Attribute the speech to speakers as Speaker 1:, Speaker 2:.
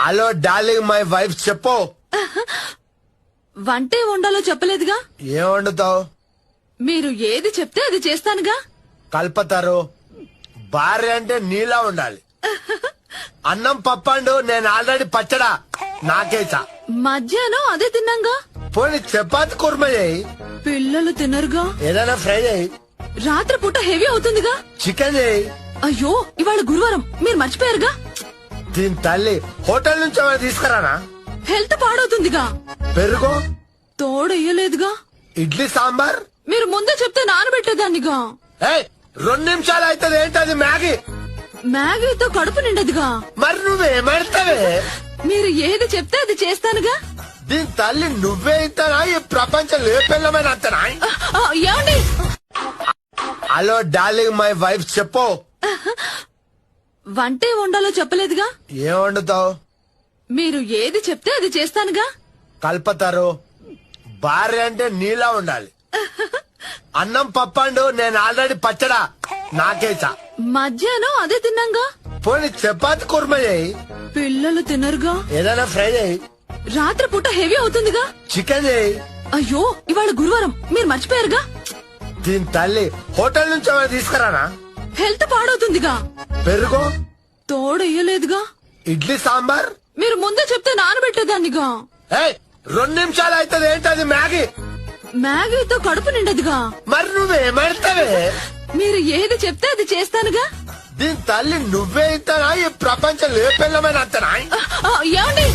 Speaker 1: Hello darling my wife చెప్పు.
Speaker 2: వంటే వండాలో చెప్పలేదుగా?
Speaker 1: ఏం వండుతావు?
Speaker 2: మీరు ఏది చెప్తే అది చేస్తానుగా?
Speaker 1: కల్పతారు. భార్య అంటే నీలా ఉండాలి. అన్నం పప్పండు నేను ఆల్రెడీ పచ్చడా. నాకేసా
Speaker 2: మధ్యాహ్నం అదే తిన్నాగా?
Speaker 1: పోనీ చపాతి కుర్మ చేయి.
Speaker 2: పిల్లలు తినరుగా?
Speaker 1: ఏదైనా ఫ్రై చేయి.
Speaker 2: రాత్రి పూట హెవీ అవుతుందిగా?
Speaker 1: చికెన్ చేయి.
Speaker 2: అయ్యో ఇవాళ గురువారం. మీరు మర్చిపోయారుగా?
Speaker 1: దీని తల్లి హోటల్ నుంచి ఏమైనా తీసుకురానా?
Speaker 2: హెల్త్ పాడవుతుందిగా.
Speaker 1: పెరుగు?
Speaker 2: తోడెయ్యలేదుగా.
Speaker 1: ఇడ్లీ సాంబార్?
Speaker 2: మీరు ముందే చెప్తే నానబెట్టేదాన్నిగా.
Speaker 1: ఏయ్ రెండు నిమిషాలు అవుతుంది ఏంటది మ్యాగీ?
Speaker 2: మ్యాగీతో కడుపు నిండదుగా.
Speaker 1: మరి నువ్వేమడతావే
Speaker 2: మీరు ఏది చెప్తే అది చేస్తానుగా.
Speaker 1: దీని తల్లి నువ్వే ఇస్తానా ఈ ప్రపంచం ఏ పిల్లమైన అంతనా?
Speaker 2: ఏమండి?
Speaker 1: హలో డార్లింగ్ మై వైఫ్ చెప్పు.
Speaker 2: వంటే వండాలో చెప్పలేదుగా?
Speaker 1: ఏం వండుతావు?
Speaker 2: మీరు ఏది చెప్తే అది చేస్తానుగా?
Speaker 1: కల్పతారు. భార్య అంటే నీలా ఉండాలి. అన్నం పప్పండు నేను ఆల్రెడీ పచ్చడా. నాకేసా
Speaker 2: మధ్యాహ్నం అదే తిన్నాగా?
Speaker 1: పోనీ చపాతి కుర్మ చేయి.
Speaker 2: పిల్లలు తినరుగా?
Speaker 1: ఏదైనా ఫ్రై చేయి.
Speaker 2: రాత్రి పూట హెవీ అవుతుందిగా?
Speaker 1: చికెన్ చేయి.
Speaker 2: అయ్యో ఇవాళ గురువారం. మీరు మర్చిపోయారుగా?
Speaker 1: దీని తల్లి హోటల్ నుంచి ఏమైనా తీసుకురానా?
Speaker 2: హెల్త్ పాడవుతుందిగా.
Speaker 1: పెరుగు?
Speaker 2: తోడెయ్యలేదుగా
Speaker 1: ఇడ్లీ సాంబార్?
Speaker 2: మీరు ముందే చెప్తే నానబెట్టేదాన్నిగా.
Speaker 1: ఏయ్ రెండు నిమిషాలు అవుతుంది ఏంటది మ్యాగీ?
Speaker 2: మ్యాగీతో కడుపు నిండదుగా.
Speaker 1: మరి నువ్వేమడతావే
Speaker 2: మీరు ఏది చెప్తే అది చేస్తానుగా.
Speaker 1: దీని తల్లి నువ్వే ఇస్తానా ఈ ప్రపంచం ఏ పిల్లమైన అంతనా
Speaker 2: ఏమండి?